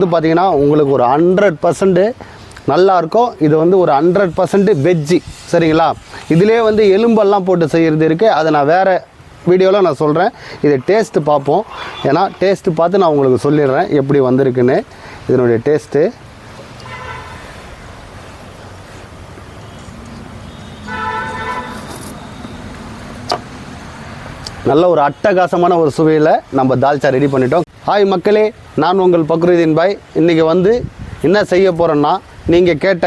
வந்து பார்த்தீங்கன்னா உங்களுக்கு ஒரு ஹண்ட்ரட் பர்சன்ட் நல்லாயிருக்கும் இது வந்து ஒரு ஹண்ட்ரட் பர்சன்ட் வெஜ்ஜி சரிங்களா? இதிலே வந்து எலும்பெல்லாம் போட்டு செய்கிறது இருக்குது அதை நான் வேறு வீடியோவில் நான் சொல்கிறேன் இதை டேஸ்ட்டு பார்ப்போம். ஏன்னா டேஸ்ட்டு பார்த்து நான் உங்களுக்கு சொல்லிடுறேன் எப்படி வந்திருக்குன்னு. இதனுடைய டேஸ்ட்டு நல்ல ஒரு அட்டகாசமான ஒரு சுவையில் நம்ம தால்ச்சா ரெடி பண்ணிட்டோம். ஹாய் மக்களே நான் உங்கள் பக்ருதீன் பாய். இன்றைக்கி வந்து என்ன செய்ய போகிறோன்னா நீங்கள் கேட்ட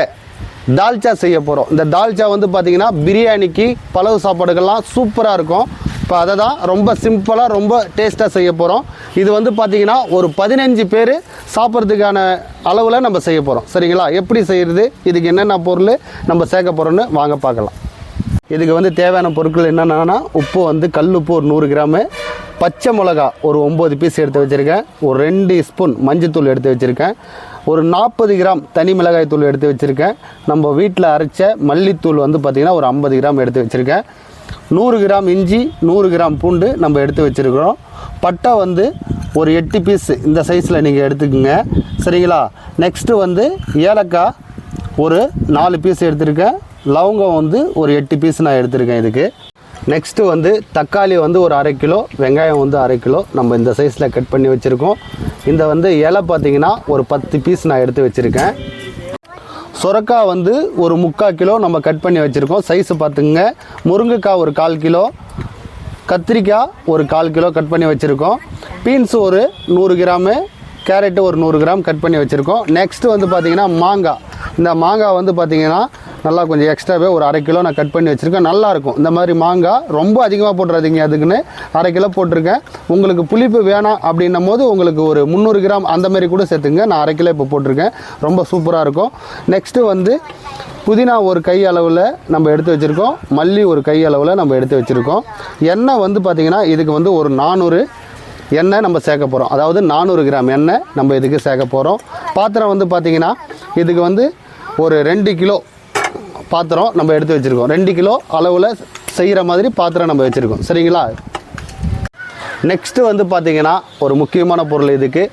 தால்ச்சா செய்ய போகிறோம் இந்த தால்ச்சா வந்து பார்த்திங்கன்னா பிரியாணிக்கு பலவு சாப்பாடுகள்லாம் சூப்பராக இருக்கும். இப்போ அதை தான் ரொம்ப சிம்பிளாக ரொம்ப டேஸ்ட்டாக செய்ய போகிறோம் இது வந்து பார்த்திங்கன்னா ஒரு பதினஞ்சு பேர் சாப்பிட்றதுக்கான அளவில் நம்ம செய்ய போகிறோம் சரிங்களா? எப்படி செய்கிறது இதுக்கு என்னென்ன பொருள் நம்ம சேர்க்க போகிறோன்னு வாங்க பார்க்கலாம். இதுக்கு வந்து தேவையான பொருட்கள் என்னென்னா உப்பு வந்து கல் உப்பு ஒரு நூறு கிராமு பச்சை மிளகா ஒரு ஒம்பது பீஸ் எடுத்து வச்சுருக்கேன். ஒரு ரெண்டு ஸ்பூன் மஞ்சத்தூள் எடுத்து வச்சுருக்கேன். ஒரு நாற்பது கிராம் தனி மிளகாய் தூள் எடுத்து வச்சுருக்கேன். நம்ம வீட்டில் அரைச்ச மல்லித்தூள் வந்து பார்த்திங்கன்னா ஒரு ஐம்பது கிராம் எடுத்து வச்சுருக்கேன். நூறு கிராம் இஞ்சி நூறு கிராம் பூண்டு நம்ம எடுத்து வச்சுருக்கிறோம். பட்டை வந்து ஒரு எட்டு பீஸ் இந்த சைஸில் நீங்கள் எடுத்துக்கோங்க. சரிங்களா? நெக்ஸ்ட்டு வந்து ஏலக்காய் ஒரு நாலு பீஸ் எடுத்திருக்கேன். லவங்கம் வந்து ஒரு எட்டு பீஸ் நான் எடுத்திருக்கேன் இதுக்கு. நெக்ஸ்ட்டு வந்து தக்காளி வந்து ஒரு அரை கிலோ வெங்காயம் வந்து அரை கிலோ நம்ம இந்த சைஸில் கட் பண்ணி வச்சுருக்கோம். இந்த வந்து இலை பார்த்தீங்கன்னா ஒரு பத்து பீஸ் நான் எடுத்து வச்சுருக்கேன். சுரக்காய் வந்து ஒரு முக்கால் கிலோ நம்ம கட் பண்ணி வச்சுருக்கோம். சைஸு பார்த்துங்க முருங்கைக்காய் ஒரு கால் கிலோ கத்திரிக்காய் ஒரு கால் கிலோ கட் பண்ணி வச்சுருக்கோம். பீன்ஸ் ஒரு நூறு கிராமு கேரட்டு ஒரு நூறு கிராம் கட் பண்ணி வச்சுருக்கோம். நெக்ஸ்ட்டு வந்து பார்த்திங்கன்னா மாங்காய். இந்த மாங்காய் வந்து பார்த்திங்கன்னா நல்லா கொஞ்சம் எக்ஸ்ட்ராவே ஒரு அரை கிலோ நான் கட் பண்ணி வச்சுருக்கேன். நல்லாயிருக்கும். இந்த மாதிரி மாங்காய் ரொம்ப அதிகமாக போட்டுறாதீங்க. அதுக்குன்னு அரை கிலோ போட்டிருக்கேன். உங்களுக்கு புளிப்பு வேணாம் அப்படின்னும் போது உங்களுக்கு ஒரு முந்நூறு கிராம் அந்த மாதிரி கூட சேர்த்துங்க நான் அரை கிலோ இப்போ போட்டிருக்கேன். ரொம்ப சூப்பராக இருக்கும். நெக்ஸ்ட்டு வந்து புதினா ஒரு கை அளவில் நம்ம எடுத்து வச்சுருக்கோம். மல்லி ஒரு கை அளவில் நம்ம எடுத்து வச்சுருக்கோம். எண்ணெய் வந்து பார்த்திங்கன்னா இதுக்கு வந்து ஒரு நானூறு எண்ணெய் நம்ம சேர்க்க போகிறோம் அதாவது நானூறு கிராம் எண்ணெய் நம்ம இதுக்கு சேர்க்க போகிறோம் பாத்திரம் வந்து பார்த்திங்கன்னா இதுக்கு வந்து ஒரு ரெண்டு கிலோ பாத்திரம் நம்ம எடுத்து வச்சுருக்கோம். ரெண்டு கிலோ அளவில் செய்கிற மாதிரி பாத்திரம் நம்ம வச்சுருக்கோம். சரிங்களா? நெக்ஸ்ட்டு வந்து பார்த்தீங்கன்னா ஒரு முக்கியமான பொருள் இதுக்கு.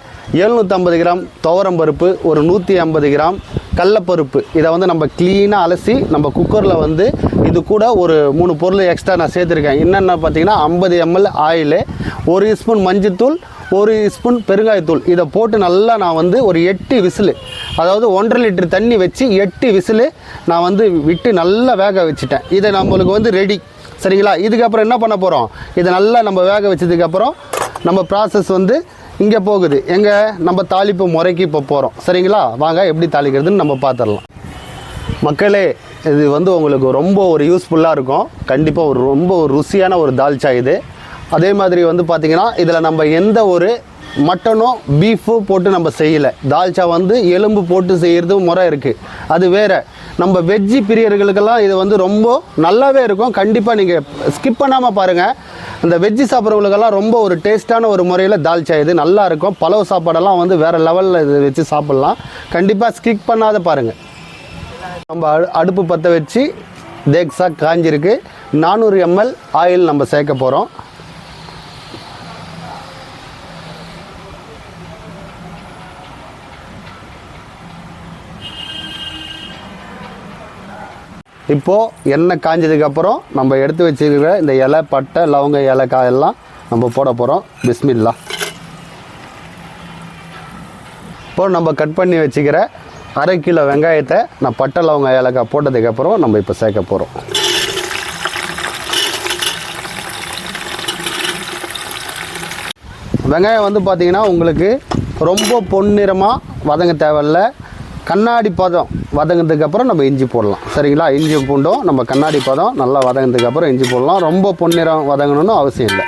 எழுநூற்றம்பது கிராம் துவரம் பருப்பு ஒரு நூற்றி ஐம்பது கிராம் கடலப்பருப்பு. இதை வந்து நம்ம க்ளீனாக அலசி நம்ம குக்கரில் வந்து இது கூட ஒரு மூணு பொருள் எக்ஸ்ட்ரா நான் சேர்த்துருக்கேன். என்னென்ன பார்த்தீங்கன்னா ஐம்பது எம்எல் ஆயிலு ஒரு ஸ்பூன் மஞ்சத்தூள் ஒரு ஸ்பூன் பெருங்காயத்தூள் இதை போட்டு நல்லா நான் வந்து ஒரு எட்டு விசிலு அதாவது ஒன்றரை லிட்டர் தண்ணி வச்சு எட்டு விசிலு நான் வந்து விட்டு நல்லா வேக வச்சுட்டேன். இதை நம்மளுக்கு வந்து ரெடி சரிங்களா? இதுக்கப்புறம் என்ன பண்ண போகிறோம் இதை நல்லா நம்ம வேக வச்சதுக்கப்புறம் நம்ம ப்ராசஸ் வந்து இங்கே போகுது. எங்கே? நம்ம தாளிப்பு முறைக்கு இப்போ போகிறோம் சரிங்களா? வாங்க எப்படி தாளிக்கிறதுன்னு நம்ம பார்த்துடலாம் மக்களே இது வந்து உங்களுக்கு ரொம்ப ஒரு யூஸ்ஃபுல்லாக இருக்கும். கண்டிப்பாக ஒரு ரொம்ப ஒரு ருசியான ஒரு தால்ச்சா இது. அதே மாதிரி வந்து பார்த்திங்கன்னா இதில் நம்ம எந்த ஒரு மட்டனோ பீஃபோ போட்டு நம்ம செய்யலை. தால்ச்சா வந்து எலும்பு போட்டு செய்கிறது முறை இருக்குது அது வேறு. நம்ம வெஜ்ஜி பிரியர்களுக்கெல்லாம் இது வந்து ரொம்ப நல்லாவே இருக்கும். கண்டிப்பாக நீங்கள் ஸ்கிப் பண்ணாமல் பாருங்கள் அந்த வெஜ்ஜி சாப்பிட்றவங்களுக்கெல்லாம் ரொம்ப ஒரு டேஸ்ட்டான ஒரு முறையில் தால்ச்சா இது நல்லா இருக்கும். பலவு சாப்பாடெல்லாம் வந்து வேறு லெவலில் இது வச்சு சாப்பிட்லாம். கண்டிப்பாக ஸ்கிப் பண்ணாத பாருங்கள் நம்ம அடு- அடுப்பு பற்ற வச்சு தேக்ஸாக காஞ்சிருக்கு. நானூறு எம்எல் ஆயில் நம்ம சேர்க்க போகிறோம் இப்போது எண்ணெய் காஞ்சதுக்கப்புறம் நம்ம எடுத்து வச்சுருக்கிற இந்த இலை பட்டை லவங்க ஏலக்காய் எல்லாம் நம்ம போட போகிறோம் பிஸ்மில்லா. இப்போது நம்ம கட் பண்ணி வச்சுக்கிற அரை கிலோ வெங்காயத்தை நான் பட்டை லவங்க ஏலக்காய் போட்டதுக்கப்புறம் நம்ம இப்போ சேர்க்க போகிறோம் வெங்காயம் வந்து பார்த்தீங்கன்னா உங்களுக்கு ரொம்ப பொன்னிறமாக வதங்க தேவையில்ல. கண்ணாடி பதம் வதங்கினதுக்கப்புறம் நம்ம இஞ்சி போடலாம். சரிங்களா? இஞ்சி பூண்டும் நம்ம கண்ணாடி பதம் நல்லா வதங்கினதுக்கப்புறம் இஞ்சி போடலாம். ரொம்ப பொன்னிறம் வதங்கணும்னு அவசியம் இல்லை.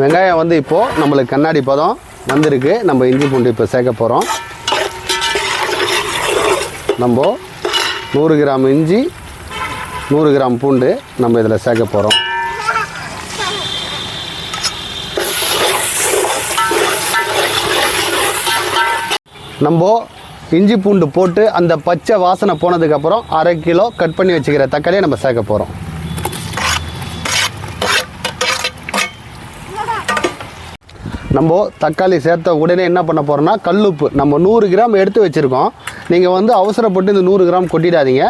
வெங்காயம் வந்து இப்போது நம்மளுக்கு கண்ணாடி பதம் வந்திருக்கு. நம்ம இஞ்சி பூண்டு இப்போ சேர்க்க போகிறோம் நம்ம நூறு கிராம் இஞ்சி நூறு கிராம் பூண்டு நம்ம இதில் சேர்க்க போகிறோம் நம்ம இஞ்சி பூண்டு போட்டு அந்த பச்சை வாசனை போனதுக்கப்புறம் அரை கிலோ கட் பண்ணி வச்சுக்கிற தக்காளியை நம்ம சேர்க்க போகிறோம் நம்ம தக்காளி சேர்த்த உடனே என்ன பண்ண போகிறோம்னா கல்லுப்பு. நம்ம நூறு கிராம் எடுத்து வச்சுருக்கோம். நீங்கள் வந்து அவசரப்பட்டு இந்த நூறு கிராம் கொட்டிடாதீங்க.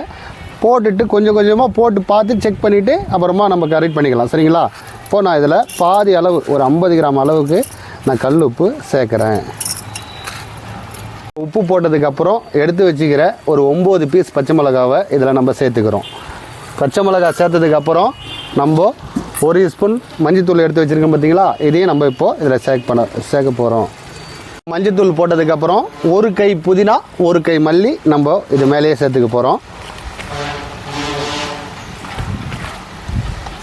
போட்டுட்டு கொஞ்சம் கொஞ்சமாக போட்டு பார்த்து செக் பண்ணிவிட்டு அப்புறமா நம்ம கரெக்ட் பண்ணிக்கலாம். சரிங்களா? இப்போது நான் இதில் பாதி அளவு ஒரு ஐம்பது கிராம் அளவுக்கு நான் கல் உப்பு சேர்க்குறேன். உப்பு போட்டதுக்கப்புறம் எடுத்து வச்சுக்கிற ஒரு ஒம்பது பீஸ் பச்சை மிளகாவை இதில் நம்ம சேர்த்துக்கிறோம். பச்சை மிளகா சேர்த்ததுக்கப்புறம் நம்ம ஒரு ஸ்பூன் மஞ்சத்தூள் எடுத்து வச்சுருக்கோம் பார்த்தீங்களா? இதையும் நம்ம இப்போது இதில் சேர்க்க பண்ண சேர்க்க போகிறோம் மஞ்சத்தூள் போட்டதுக்கப்புறம் ஒரு கை புதினா ஒரு கை மல்லி நம்ம இது மேலேயே சேர்த்துக்க போகிறோம்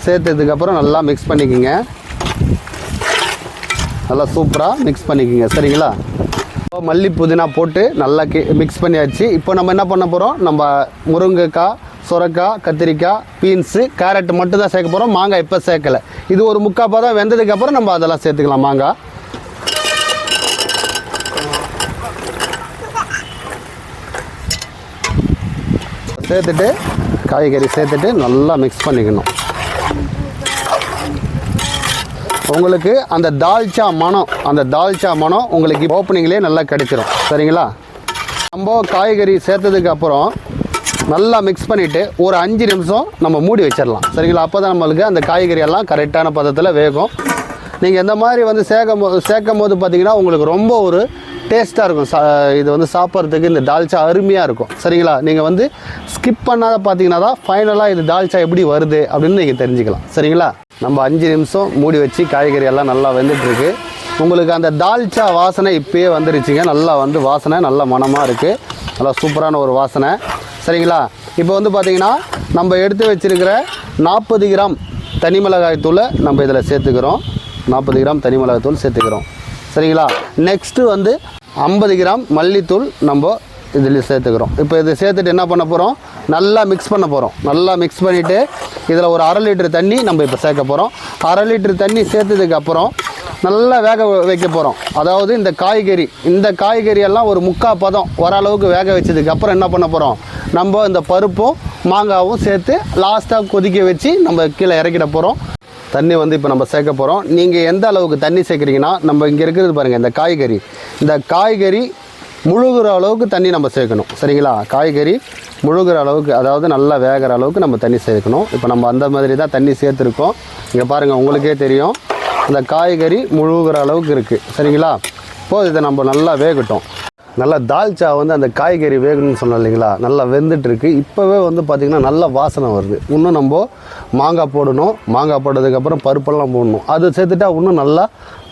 சேர்த்ததுக்கப்புறம் நல்லா மிக்ஸ் பண்ணிக்கோங்க. நல்லா சூப்பராக மிக்ஸ் பண்ணிக்கோங்க. சரிங்களா? மல்லி புதினா போட்டு நல்லா கி மிக்ஸ் பண்ணியாச்சு. இப்போ நம்ம என்ன பண்ண போகிறோம் நம்ம முருங்கைக்காய் சுரக்காய் கத்திரிக்காய் பீன்ஸு கேரட் மட்டும் தான் சேர்க்க போகிறோம் மாங்காய் இப்போ சேர்க்கலை. இது ஒரு முக்கால் பதம் வெந்ததுக்கப்புறம் நம்ம அதெல்லாம் சேர்த்துக்கலாம். மாங்காய். சேர்த்துட்டு காய்கறி சேர்த்துட்டு நல்லா மிக்ஸ் பண்ணிக்கணும். உங்களுக்கு அந்த தால்ச்சா மனம் அந்த தால்ச்சா மனம் உங்களுக்கு ஓப்பனிங்லேயே நல்லா கிடைச்சிரும். சரிங்களா? நம்ம காய்கறி சேர்த்ததுக்கு அப்புறம் நல்லா மிக்ஸ் பண்ணிவிட்டு ஒரு அஞ்சு நிமிஷம் நம்ம மூடி வச்சிடலாம். சரிங்களா? அப்போ தான் நம்மளுக்கு அந்த காய்கறி எல்லாம் கரெக்டான பதத்தில் வேகும். நீங்கள் இந்த மாதிரி வந்து சேர்க்கும் போது சேர்க்கும் போது பார்த்தீங்கன்னா உங்களுக்கு ரொம்ப ஒரு டேஸ்ட்டாக இருக்கும். சா இது வந்து சாப்பிட்றதுக்கு இந்த தால்ச்சா அருமையாக இருக்கும். சரிங்களா? நீங்கள் வந்து ஸ்கிப் பண்ணாத பார்த்தீங்கன்னா தான் ஃபைனலாக இது தால்ச்சா எப்படி வருது அப்படின்னு நீங்கள் தெரிஞ்சுக்கலாம். சரிங்களா? நம்ம அஞ்சு நிமிஷம் மூடி வச்சு காய்கறி எல்லாம் நல்லா வெந்துட்டுருக்கு. உங்களுக்கு அந்த தால்ச்சா வாசனை இப்பயே வந்துருச்சுங்க. நல்லா வந்து வாசனை நல்ல மணமாக இருக்குது நல்லா சூப்பரான ஒரு வாசனை. சரிங்களா? இப்போ வந்து பார்த்தீங்கன்னா நம்ம எடுத்து வச்சிருக்கிற நாற்பது கிராம் தனி மிளகாய் தூளை நம்ம இதில் சேர்த்துக்கிறோம். நாற்பது கிராம் தனி மிளகாய் தூள் சேர்த்துக்கிறோம். சரிங்களா? நெக்ஸ்ட்டு வந்து ஐம்பது கிராம் மல்லித்தூள் நம்ம இதில் சேர்த்துக்கிறோம். இப்போ இதை சேர்த்துட்டு என்ன பண்ண போகிறோம் நல்லா மிக்ஸ் பண்ண போகிறோம் நல்லா மிக்ஸ் பண்ணிவிட்டு இதில் ஒரு அரை லிட்டர் தண்ணி நம்ம இப்போ சேர்க்க போகிறோம் அரை லிட்டர் தண்ணி சேர்த்ததுக்கப்புறம் நல்லா வேக வ- வைக்க போகிறோம் அதாவது இந்த காய்கறி இந்த காய்கறி எல்லாம் ஒரு முக்கா பதம் ஓரளவுக்கு வேக வச்சதுக்கப்புறம் என்ன பண்ண போகிறோம் நம்ம இந்த பருப்பும் மாங்காவும் சேர்த்து லாஸ்ட்டாக கொதிக்க வச்சு நம்ம கீழே இறக்கிட போகிறோம் தண்ணி வந்து இப்போ நம்ம சேர்க்க போகிறோம் நீங்கள் எந்த அளவுக்கு தண்ணி சேர்க்குறீங்கன்னா நம்ம இங்கே இருக்கிறது பாருங்கள் இந்த காய்கறி. இந்த காய்கறி முழுகிற அளவுக்கு தண்ணி நம்ம சேர்க்கணும். சரிங்களா? காய்கறி முழுகிற அளவுக்கு அதாவது நல்லா வேகிற அளவுக்கு நம்ம தண்ணி சேர்க்கணும். இப்போ நம்ம அந்த மாதிரி தான் தண்ணி சேர்த்துருக்கோம். இங்கே பாருங்கள் உங்களுக்கே தெரியும். அந்த காய்கறி முழுகிற அளவுக்கு இருக்குது சரிங்களா? இப்போது இதை நம்ம நல்லா வேகட்டும். நல்லா தால்ச்சா வந்து அந்த காய்கறி வேகணும்னு சொன்னோம் இல்லைங்களா? நல்லா வெந்துட்டு இருக்கு இப்போவே வந்து பார்த்திங்கன்னா நல்ல வாசனை வருது. இன்னும் நம்ம மாங்காய் போடணும். மாங்காய் போட்டதுக்கப்புறம் பருப்பெல்லாம் போடணும். அது சேர்த்துட்டா இன்னும் நல்லா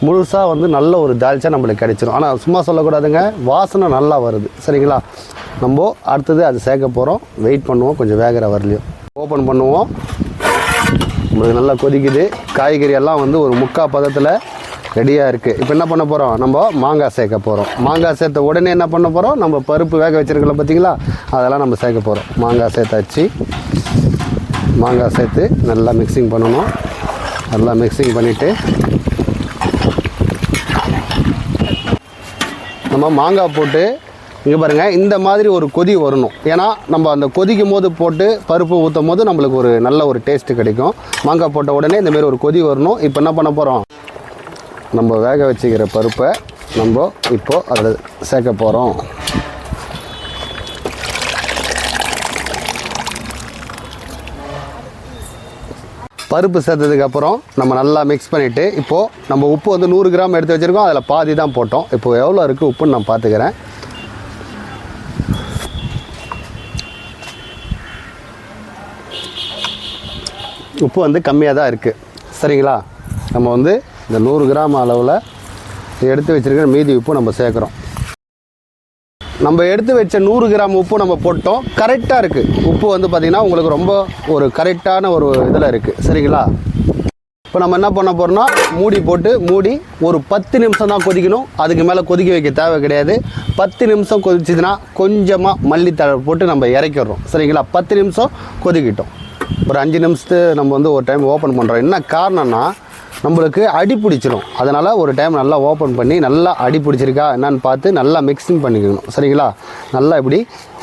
முழுசாக வந்து நல்ல ஒரு தால்ச்சா நம்மளுக்கு கிடைச்சிரும். ஆனால் சும்மா சொல்லக்கூடாதுங்க. வாசனை நல்லா வருது. சரிங்களா? நம்ம அடுத்தது அது சேர்க்க போகிறோம் வெயிட் பண்ணுவோம். கொஞ்சம் வேகிற வரலையும் ஓப்பன் பண்ணுவோம். நம்மளுக்கு நல்லா கொதிக்குது. காய்கறி எல்லாம் வந்து ஒரு முக்கால் பதத்தில் ரெடியாக இருக்குது இப்போ என்ன பண்ண போகிறோம் நம்ம மாங்காய் சேர்க்க போகிறோம் மாங்காய் சேர்த்த உடனே என்ன பண்ண போகிறோம் நம்ம பருப்பு வேக வச்சிருக்கோம் பார்த்தீங்களா அதெல்லாம் நம்ம சேர்க்க போகிறோம் மாங்காய் சேர்த்தாச்சு மாங்காய் சேர்த்து நல்லா மிக்சிங் பண்ணணும். நல்லா மிக்சிங் பண்ணிவிட்டு நம்ம மாங்காய் போட்டு இங்கே பாருங்கள் இந்த மாதிரி ஒரு கொதி வரணும். ஏன்னா நம்ம அந்த கொதிக்கும் போது போட்டு பருப்பு ஊற்றும் போது நம்மளுக்கு ஒரு நல்ல ஒரு டேஸ்ட்டு கிடைக்கும். மாங்காய் போட்ட உடனே இந்தமாரி ஒரு கொதி வரணும். இப்போ என்ன பண்ண போகிறோம் நம்ம வேக வச்சுக்கிற பருப்பை நம்ம இப்போது அதில் சேர்க்க போகிறோம். பருப்பு சேர்த்ததுக்கப்புறம் நம்ம நல்லா மிக்ஸ் பண்ணிவிட்டு இப்போது நம்ம உப்பு வந்து நூறு கிராம் எடுத்து வச்சுருக்கோம். அதில் பாதி தான் போட்டோம். இப்போ எவ்வளோ இருக்குது உப்புன்னு நான் பார்த்துக்கிறேன். உப்பு வந்து கம்மியாக தான் இருக்குது சரிங்களா? நம்ம வந்து இந்த நூறு கிராம் அளவில் எடுத்து வச்சிருக்கிற மீதி உப்பு நம்ம சேர்க்குறோம். நம்ம எடுத்து வச்ச நூறு கிராம் உப்பு நம்ம போட்டோம். கரெக்டாக இருக்குது உப்பு வந்து பார்த்திங்கன்னா உங்களுக்கு ரொம்ப ஒரு கரெக்டான ஒரு இதில் இருக்குது சரிங்களா? இப்போ நம்ம என்ன பண்ண போகிறோம்னா மூடி போட்டு மூடி ஒரு பத்து நிமிஷம் தான் கொதிக்கணும். அதுக்கு மேலே கொதிக்க வைக்க தேவை கிடையாது. பத்து நிமிஷம் கொதிச்சதுன்னா கொஞ்சமாக மல்லித்தழை போட்டு நம்ம இறக்கிடுறோம். சரிங்களா? பத்து நிமிஷம் கொதிக்கிட்டோம். ஒரு அஞ்சு நிமிஷத்து நம்ம வந்து ஒரு டைம் ஓப்பன் பண்ணுறோம் என்ன காரணம்னா நம்மளுக்கு அடி பிடிச்சிரும். அதனால் ஒரு டைம் நல்லா ஓப்பன் பண்ணி நல்லா அடி பிடிச்சிருக்கா என்னன்னு பார்த்து நல்லா மிக்சிங் பண்ணிக்கணும். சரிங்களா? நல்லா இப்படி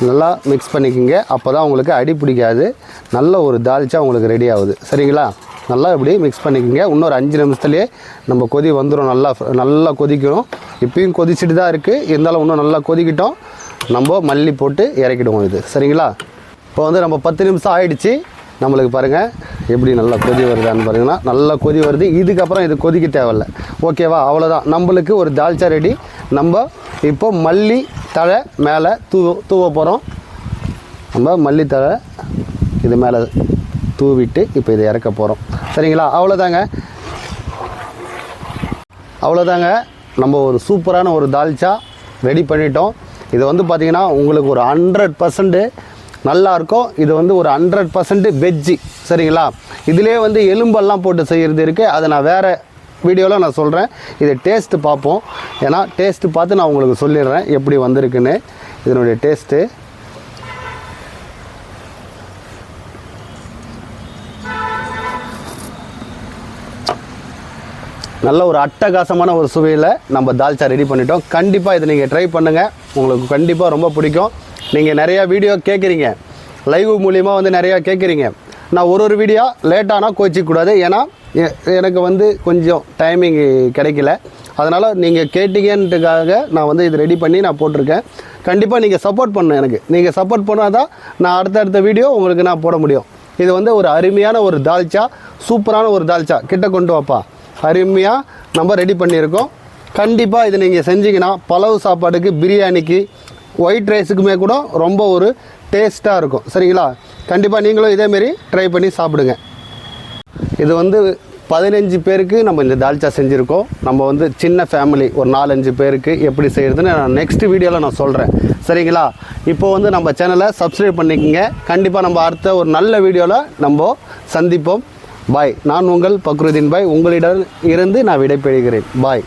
நல்லா மிக்ஸ் பண்ணிக்கோங்க. அப்போ தான் உங்களுக்கு அடி பிடிக்காது. நல்ல ஒரு தால்ச்சா உங்களுக்கு ரெடி ஆகுது. சரிங்களா? நல்லா இப்படி மிக்ஸ் பண்ணிக்கோங்க. இன்னொரு அஞ்சு நிமிஷத்துலேயே நம்ம கொதி வந்துடும் நல்லா நல்லா கொதிக்கணும். இப்பயும் கொதிச்சுட்டு தான் இருக்குது இருந்தாலும் இன்னும் நல்லா கொதிக்கிட்டோம். நம்ம மல்லி போட்டு இறக்கிடுவோம் இது. சரிங்களா? இப்போ வந்து நம்ம பத்து நிமிஷம் ஆயிடுச்சு. நம்மளுக்கு பாருங்கள் எப்படி நல்லா கொதி வருதான்னு பாருங்கன்னா நல்லா கொதி வருது. இதுக்கப்புறம் இது கொதிக்க தேவையில்ல. ஓகேவா? அவ்வளோதான் நம்மளுக்கு ஒரு தால்ச்சா ரெடி நம்ம இப்போ மல்லி தழை மேலே தூவ தூவ போகிறோம் நம்ம மல்லி தழை இது மேலே தூவிட்டு இப்போ இதை இறக்க போகிறோம் சரிங்களா? அவ்வளோதாங்க அவ்வளோதாங்க நம்ம ஒரு சூப்பரான ஒரு தால்ச்சா ரெடி பண்ணிட்டோம். இது வந்து பார்த்திங்கன்னா உங்களுக்கு ஒரு ஹண்ட்ரட் பர்சன்ட்டு நல்லா இருக்கும் இது வந்து ஒரு ஹண்ட்ரட் பர்சன்ட் வெஜ்ஜி சரிங்களா? இதிலே வந்து எலும்பெல்லாம் போட்டு செய்கிறது இருக்குது அதை நான் வேறு வீடியோவில் நான் சொல்கிறேன் இதை டேஸ்ட்டு பார்ப்போம். ஏன்னா டேஸ்ட்டு பார்த்து நான் உங்களுக்கு சொல்லிடுறேன் எப்படி வந்திருக்குன்னு. இதனுடைய டேஸ்ட்டு நல்ல ஒரு அட்டகாசமான ஒரு சுவையில் நம்ம தால்ச்சா ரெடி பண்ணிட்டோம். கண்டிப்பாக இதை நீங்கள் ட்ரை பண்ணுங்கள் உங்களுக்கு கண்டிப்பாக ரொம்ப பிடிக்கும். நீங்கள் நிறையா வீடியோ கேட்குறீங்க லைவ் மூலியமாக வந்து நிறையா கேட்குறீங்க நான் ஒரு ஒரு வீடியோ லேட்டானால் கோச்சிக்கூடாது ஏன்னா எ- எனக்கு வந்து கொஞ்சம் டைமிங் கிடைக்கல. அதனால் நீங்கள் கேட்டீங்கன்றதுக்காக நான் வந்து இது ரெடி பண்ணி நான் போட்டிருக்கேன். கண்டிப்பாக நீங்கள் சப்போர்ட் பண்ணணும் எனக்கு. நீங்கள் சப்போர்ட் பண்ணால் தான் நான் அடுத்தடுத்த வீடியோ உங்களுக்கு நான் போட முடியும். இது வந்து ஒரு அருமையான ஒரு தால்ச்சா சூப்பரான ஒரு தால்ச்சா கிட்ட கொண்டு வாப்பா. அருமையாக நம்ம ரெடி பண்ணியிருக்கோம். கண்டிப்பாக இதை நீங்கள் செஞ்சீங்கன்னா பலவு சாப்பாடுக்கு பிரியாணிக்கு ஒயிட் ரைஸுக்குமே கூட ரொம்ப ஒரு டேஸ்ட்டாக இருக்கும். சரிங்களா? கண்டிப்பாக நீங்களும் இதேமாரி ட்ரை பண்ணி சாப்பிடுங்க. இது வந்து பதினஞ்சு பேருக்கு நம்ம இந்த தால்ச்சா செஞ்சுருக்கோம். நம்ம வந்து சின்ன ஃபேமிலி ஒரு நாலஞ்சு பேருக்கு எப்படி செய்கிறதுன்னு நான் நெக்ஸ்ட் வீடியோவில் நான் சொல்கிறேன் சரிங்களா? இப்போ வந்து நம்ம சேனலை சப்ஸ்கிரைப் பண்ணிக்கோங்க. கண்டிப்பாக நம்ம அடுத்த ஒரு நல்ல வீடியோவில் நம்ம சந்திப்போம். பாய் நான் உங்கள் பக்ருதீன் பாய். உங்களிடம் இருந்து நான் விடைபெறுகிறேன். பாய்